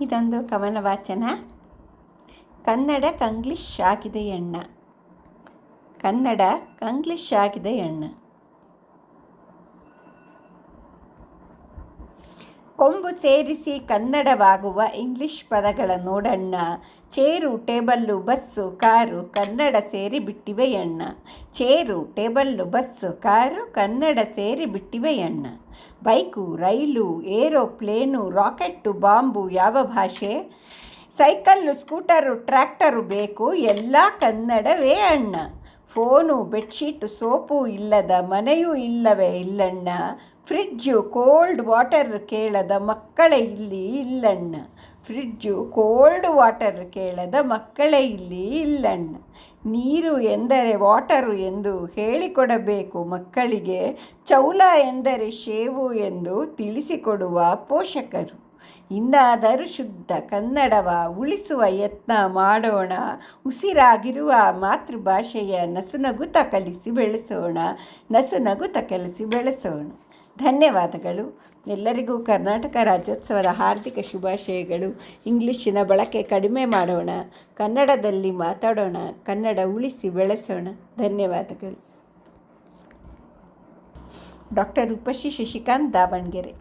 ಇದೊಂದು ಕವನ ವಾಚನ ಕನ್ನಡ ಕಂಗ್ಲಿಷ್ ಆಗಿದೆ ಎಣ್ಣ ಕನ್ನಡ ಕಂಗ್ಲಿಷ್ ಆಗಿದೆ ಕೊಂಬು ಸೇರಿಸಿ ಕನ್ನಡವಾಗುವ ಇಂಗ್ಲಿಷ್ ಪದಗಳ ನೋಡಣ್ಣ. Chair, table, bus, car, Kannada ಸೇರಿ ಬಿಟ್ಟಿವೆ ಎಣ್ಣ chair, table, bus, car, Kannada ಸೇರಿ ಬಿಟ್ಟಿವೆ ಎಣ್ಣ bike, rail, aeroplane, rocket, bomb ಯಾವ ಭಾಷೆ? ಸೈಕಲ್ಲು, ಸ್ಕೂಟರು, ಟ್ರ್ಯಾಕ್ಟರು ಬೇಕು, ಎಲ್ಲ ಕನ್ನಡವೇ ಅಣ್ಣ. ಫೋನು, ಬೆಡ್ಶೀಟು, ಸೋಪು ಇಲ್ಲದ ಮನೆಯೂ ಇಲ್ಲವೇ ಇಲ್ಲಣ್ಣ. ಫ್ರಿಡ್ಜು ಕೋಲ್ಡ್ ವಾಟರ್ ಕೇಳದ ಮಕ್ಕಳೇ ಇಲ್ಲಿ ಇಲ್ಲಣ್ಣ. ಫ್ರಿಡ್ಜು ಕೋಲ್ಡ್ ವಾಟರ್ ಕೇಳದ ಮಕ್ಕಳೇ ಇಲ್ಲಿ ಇಲ್ಲಣ್ಣ. ನೀರು ಎಂದರೆ ವಾಟರು ಎಂದು ಹೇಳಿಕೊಡಬೇಕು ಮಕ್ಕಳಿಗೆ, ಚೌಲ ಎಂದರೆ ಶೇವು ಎಂದು ತಿಳಿಸಿಕೊಡುವ ಪೋಷಕರು. ಇನ್ನಾದರೂ ಶುದ್ಧ ಕನ್ನಡವ ಉಳಿಸುವ ಯತ್ನ ಮಾಡೋಣ, ಉಸಿರಾಗಿರುವ ಮಾತೃಭಾಷೆಯ ನಸುನಗುತ ಕಲಿಸಿ ಬೆಳೆಸೋಣ, ನಸುನಗುತ ಕಲಿಸಿ ಬೆಳೆಸೋಣ. ಧನ್ಯವಾದಗಳು. ಎಲ್ಲರಿಗೂ ಕರ್ನಾಟಕ ರಾಜ್ಯೋತ್ಸವದ ಹಾರ್ದಿಕ ಶುಭಾಶಯಗಳು. ಇಂಗ್ಲೀಷಿನ ಬಳಕೆ ಕಡಿಮೆ ಮಾಡೋಣ, ಕನ್ನಡದಲ್ಲಿ ಮಾತಾಡೋಣ, ಕನ್ನಡ ಉಳಿಸಿ ಬೆಳೆಸೋಣ. ಧನ್ಯವಾದಗಳು. ಡಾಕ್ಟರ್ ಉಪಶಿ ಶಶಿಕಾಂತ್ ದಾವಣಗೆರೆ.